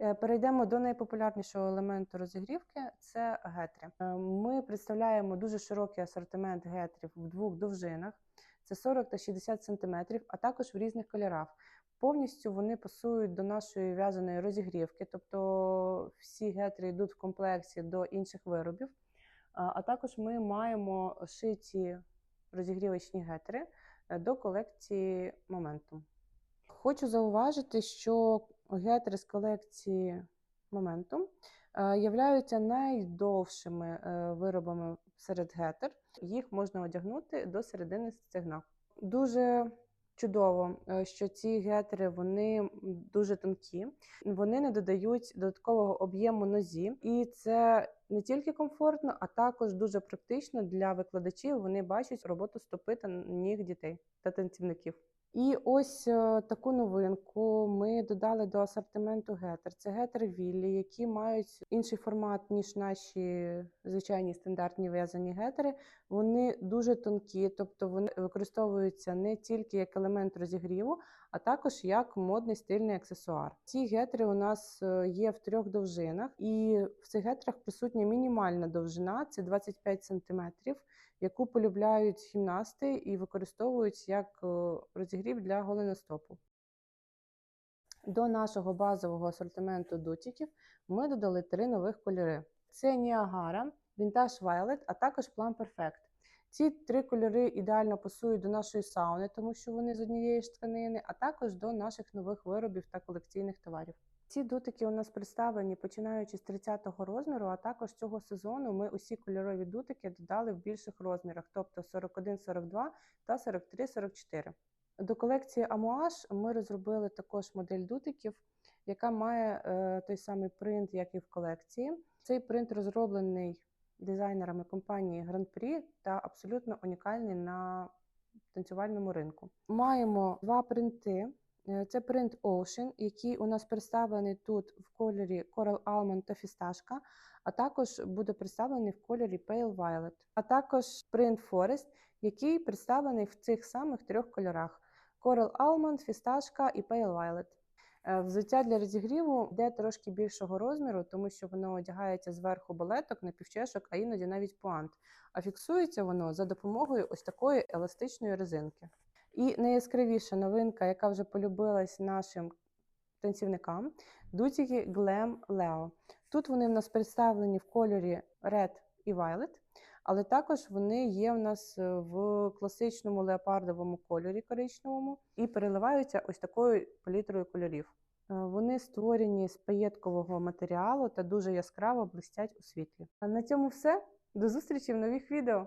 Е, Перейдемо до найпопулярнішого елементу розігрівки це гетри. Е, Ми представляємо дуже широкий асортимент гетрів в двох довжинах: це 40 та 60 см, а також в різних кольорах. Повністю вони пасують до нашої в'язаної розігрівки, тобто всі гетри йдуть в комплекті до інших виробів. А а також ми маємо шиті розігрівочні гетри е, до колекції Momentum. Хочу зауважити, що гетри з колекції Momentum е, являються найдовшими е, виробами серед гетер. Їх можна одягнути до середини стегна. Дуже чудово, е, що ці гетери вони дуже тонкі, вони не додають додаткового об'єму нозі, і це не тільки комфортно, а також дуже практично для викладачів. Вони бачать роботу стопи та ніг дітей та танцівників. І ось е, таку новинку ми додали до асортименту гетер. Це гетери Віллі, які мають інший формат, ніж наші звичайні стандартні в'язані гетери. Вони дуже тонкі, тобто вони використовуються не тільки як елемент розігріву, а також як модний стильний аксесуар. Ці гетери у нас е, є в трьох довжинах, і в цих гетрах присутня мінімальна довжина це 25 см, яку полюбляють гімнасти і використовують як е, розігрів для голеностопу. До нашого базового асортименту дотиків ми додали три нових кольори: це Ніагара, Vintage Violet, а також Plum Perfect. Ці три кольори ідеально пасують до нашої сауни, тому що вони з однієї ж тканини, а також до наших нових виробів та колекційних товарів. Ці дутики у нас представлені починаючи з 30-го розміру, а також цього сезону ми усі кольорові дутики додали в більших розмірах, тобто 41-42 та 43-44. До колекції Амуаж ми розробили також модель дутиків, яка має е, той самий принт, як і в колекції. Цей принт розроблений дизайнерами компанії Grand Prix та абсолютно унікальний на танцювальному ринку. Маємо два принти. Е, Це принт Ocean, який у нас представлений тут в кольорі Coral Almond та фісташка, а також буде представлений в кольорі Pale Violet. А також принт Forest, який представлений в цих самих трьох кольорах: Coral Almond, фісташка і Pale Violet. Е, Взуття для розігріву йде трошки більшого розміру, тому що воно одягається зверху балеток, напівчешок, а іноді навіть пуант. А фіксується воно за допомогою ось такої еластичної резинки. І найяскравіша новинка, яка вже полюбилась нашим танцівникам, дутики Glam Leo. Тут вони в нас представлені в кольорі Red і Violet, але також вони є в нас е, в класичному леопардовому кольорі коричневому і переливаються ось такою палітрою кольорів. Е, Вони створені з паєткового матеріалу та дуже яскраво блистять у світлі. А на цьому все. До зустрічі в нових відео!